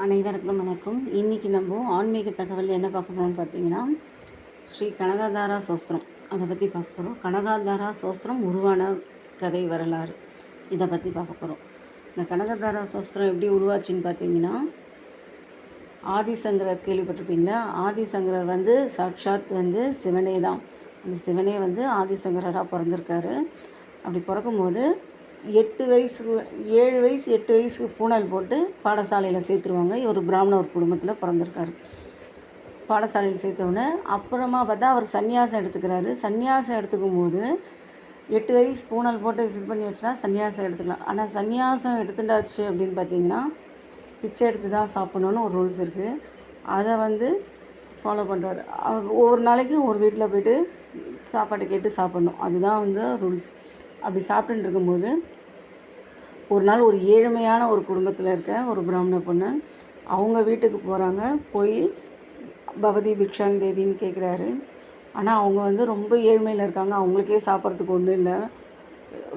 அனைவருக்கும் வணக்கம். இன்றைக்கி நம்ம ஆன்மீக தகவல் என்ன பார்க்க போகிறோம்னு பார்த்தீங்கன்னா ஸ்ரீ கனகாதாரா சோஸ்திரம். அதை பற்றி பார்க்க போகிறோம் கனகாதாரா சோஸ்திரம் உருவான கதை வரலாறு. இதை பற்றி பார்க்க போகிறோம் இந்த கனகாதாரா சோஸ்திரம் எப்படி உருவாச்சுன்னு பார்த்தீங்கன்னா ஆதிசங்கரர் கேள்விப்பட்டிருப்பீங்களா? ஆதிசங்கரர் வந்து சாட்சாத் வந்து சிவனே தான். அந்த சிவனே வந்து ஆதிசங்கரராக பிறந்திருக்காரு. அப்படி பிறக்கும்போது எட்டு வயசுக்கு ஏழு வயசு எட்டு வயசுக்கு பூனல் போட்டு பாடசாலையில் சேர்த்துருவாங்க. இவர் பிராமண ஒரு குடும்பத்தில் பிறந்திருக்காரு. பாடசாலையில் சேர்த்தவுடனே அப்புறமா பார்த்தா அவர் சன்னியாசம் எடுத்துக்கிறாரு. சன்னியாசம் எடுத்துக்கும் போது எட்டு வயசு பூனல் போட்டு இது பண்ணி வச்சுனா சன்னியாசம் எடுத்துக்கலாம். ஆனால் சன்னியாசம் எடுத்துட்டாச்சு அப்படின்னு பார்த்தீங்கன்னா பிச்சை எடுத்து தான் சாப்பிட்ணுன்னு ஒரு ரூல்ஸ் இருக்குது அதை வந்து ஃபாலோ பண்ணுறாரு ஒவ்வொரு நாளைக்கு ஒரு வீட்டில் போய்ட்டு சாப்பாடு கேட்டு சாப்பிட்ணும். அதுதான் வந்து ரூல்ஸ். அப்படி சாப்பிட்டுட்டு இருக்கும்போது ஒரு நாள் ஒரு ஏழ்மையான ஒரு குடும்பத்தில் இருக்க ஒரு பிராமண பொண்ணு அவங்க வீட்டுக்கு போகிறாங்க போய் பவதி பிக்ஷாங் தேதின்னு கேட்குறாரு ஆனால் அவங்க வந்து ரொம்ப ஏழ்மையில் இருக்காங்க. அவங்களுக்கே சாப்பிட்றதுக்கு ஒன்றும் இல்லை.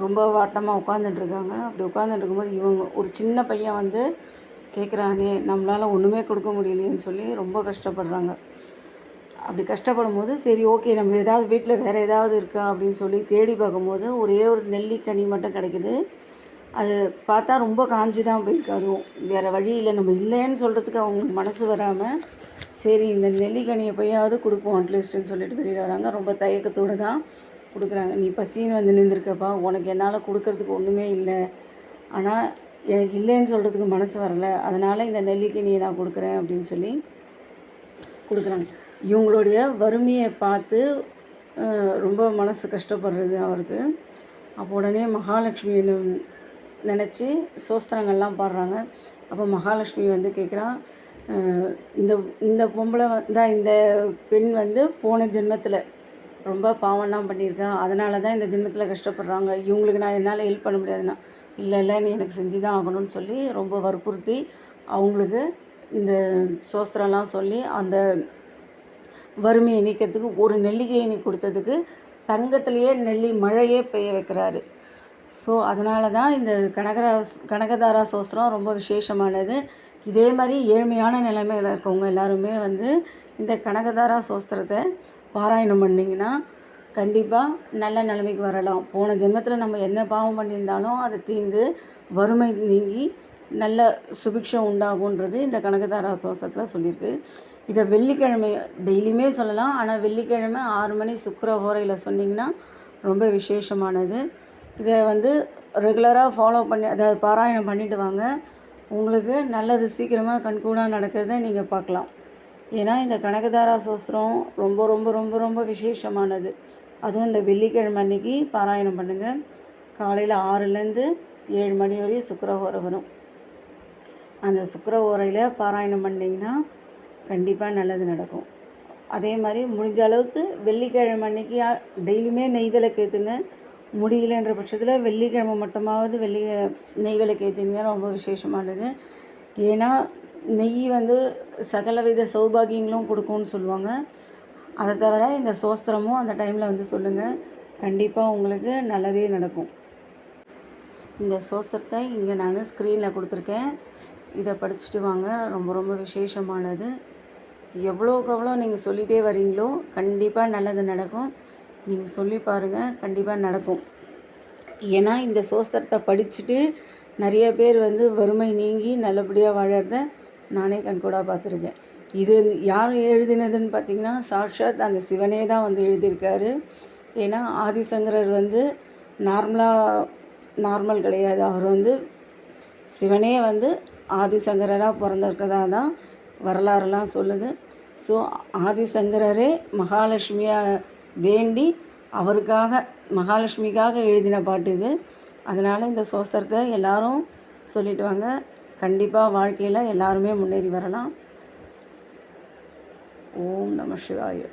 ரொம்ப வாட்டமாக உட்காந்துட்டுருக்காங்க அப்படி உட்காந்துட்டு இருக்கும்போது இவங்க ஒரு சின்ன பையன் வந்து கேட்குறானே நம்மளால் ஒன்றுமே கொடுக்க முடியலையேன்னு சொல்லி ரொம்ப கஷ்டப்படுறாங்க. அப்படி கஷ்டப்படும் போது சரி ஓகே நம்ம ஏதாவது வீட்டில் வேறு ஏதாவது இருக்கா அப்படின்னு சொல்லி தேடி பார்க்கும்போது ஒரே ஒரு நெல்லிக்கனி மட்டும் கிடைக்குது. அது பார்த்தா ரொம்ப காஞ்சி தான் போயிருக்கு அதுவும் வேறு வழி இல்லை நம்ம இல்லைன்னு சொல்கிறதுக்கு அவங்களுக்கு மனசு வராமல் சரி இந்த நெல்லிக்கனியை போயாவது கொடுப்போம் அட்லீஸ்ட்டுன்னு சொல்லிட்டு வெளியில் வராங்க. ரொம்ப தயக்கத்தோடு தான் கொடுக்குறாங்க. நீ பசின்னு வந்து நின்றுருக்கப்பா உனக்கு என்னால் கொடுக்கறதுக்கு ஒன்றுமே இல்லை. ஆனால் எனக்கு இல்லைன்னு சொல்கிறதுக்கு மனசு வரலை. அதனால் இந்த நெல்லிக்கனியை நான் கொடுக்குறேன் அப்படின்னு சொல்லி கொடுக்குறாங்க. இவங்களுடைய வறுமையை பார்த்து ரொம்ப மனசு கஷ்டப்படுறது அவருக்கு. அப்போ உடனே மகாலட்சுமி நினச்சி சோஸ்திரங்கள்லாம் பாடுறாங்க. அப்போ மகாலட்சுமி வந்து கேட்குறான் இந்த இந்த பொம்பளை தான் இந்த பெண் வந்து போன ஜென்மத்தில் ரொம்ப பாவம்லாம் பண்ணியிருக்கேன் அதனால தான் இந்த ஜென்மத்தில் கஷ்டப்படுறாங்க. இவங்களுக்கு நான் என்னால் ஹெல்ப் பண்ண முடியாதுன்னா. இல்லை இல்லை நீ எனக்கு செஞ்சு தான் ஆகணும்னு சொல்லி ரொம்ப வற்புறுத்தி அவங்களுக்கு இந்த சோஸ்திரம்லாம் சொல்லி அந்த வறுமையை நீக்கிறதுக்கு ஒரு நெல்லிக்கையை நீ கொடுத்ததுக்கு தங்கத்திலேயே நெல்லி மழையே பெய்ய வைக்கிறாரு. ஸோ அதனால தான் இந்த கனகராஸ் கனகதாரா சோஸ்திரம் ரொம்ப விசேஷமானது. இதே மாதிரி ஏழ்மையான நிலைமையில் இருக்கவங்க எல்லாருமே வந்து இந்த கனகதாரா சோஸ்திரத்தை பாராயணம் பண்ணிங்கன்னா கண்டிப்பாக நல்ல நிலைமைக்கு வரலாம். போன ஜென்மத்தில் நம்ம என்ன பாவம் பண்ணியிருந்தாலும் அதை தீர்ந்து வறுமை நீங்கி நல்ல சுபிக்ஷம் உண்டாகுன்றது இந்த கனகதாரா சோஸ்திரத்தில் சொல்லியிருக்கு. இதை வெள்ளிக்கிழமை டெய்லியுமே சொல்லலாம். ஆனால் வெள்ளிக்கிழமை ஆறு மணி சுக்கர ஹோரையில் சொன்னிங்கன்னா ரொம்ப விசேஷமானது. இதை வந்து ரெகுலராக ஃபாலோ பண்ணி அதாவது பாராயணம் பண்ணிவிட்டு வாங்க. உங்களுக்கு நல்லது சீக்கிரமாக கண்கூடாக நடக்கிறத நீங்கள் பார்க்கலாம். ஏன்னா இந்த கனகதாரா சோஸ்திரம் ரொம்ப ரொம்ப ரொம்ப ரொம்ப விசேஷமானது. அதுவும் இந்த வெள்ளிக்கிழமை அன்னைக்கு பாராயணம் பண்ணுங்கள் காலையில் ஆறுலேருந்து ஏழு மணி வரையும் சுக்கரஹோரை வரும். அந்த சுக்கர ஓரையில் பாராயணம் பண்ணிங்கன்னா கண்டிப்பாக நல்லது நடக்கும். அதே மாதிரி முடிஞ்ச அளவுக்கு வெள்ளிக்கிழமை அன்னைக்கு டெய்லியுமே நெய் விளக்கு ஏற்றுங்க முடியலன்ற பட்சத்தில் வெள்ளிக்கிழமை மட்டுமாவது வெள்ளி நெய் விளக்கு ஏற்றினீங்கன்னா ரொம்ப விசேஷமானது. ஏன்னா நெய் வந்து சகலவித சௌபாகியங்களும் கொடுக்கும்னு சொல்லுவாங்க. அதை தவிர இந்த சோஸ்திரமும் அந்த டைமில் வந்து சொல்லுங்கள் கண்டிப்பாக உங்களுக்கு நல்லதே நடக்கும். இந்த சோஸ்திரத்தை இங்கே நான் ஸ்க்ரீனில் கொடுத்துருக்கேன். இதை படிச்சுட்டு வாங்க. ரொம்ப ரொம்ப விசேஷமானது. எவ்வளோக்கு எவ்வளோ நீங்கள் சொல்லிகிட்டே வரீங்களோ கண்டிப்பாக நல்லது நடக்கும். நீங்கள் சொல்லி பாருங்கள் கண்டிப்பாக நடக்கும். ஏன்னா இந்த சோஸ்திரத்தை படிச்சுட்டு நிறைய பேர் வந்து வறுமை நீங்கி நல்லபடியாக வாழறத நானே கண்கூடாக பார்த்துருக்கேன். இது யார் எழுதினதுன்னு பார்த்தீங்கன்னா சாட்சாத் அந்த சிவனே தான் வந்து எழுதியிருக்காரு. ஏன்னா ஆதிசங்கரர் வந்து நார்மலாக நார்மல் கிடையாது. அவர் வந்து சிவனே வந்து ஆதிசங்கரராக பிறந்திருக்கதா தான் வரலாறுலாம் சொல்லுது. ஸோ ஆதிசங்கரரே மகாலட்சுமியாக வேண்டி அவருக்காக மகாலட்சுமிக்காக எழுதின பாட்டு இது. அதனால் இந்த சோசரத்தை எல்லோரும் சொல்லிட்டு வாங்க. கண்டிப்பாக வாழ்க்கையில் எல்லாருமே முன்னேறி வரலாம். ஓம் நம சிவாய.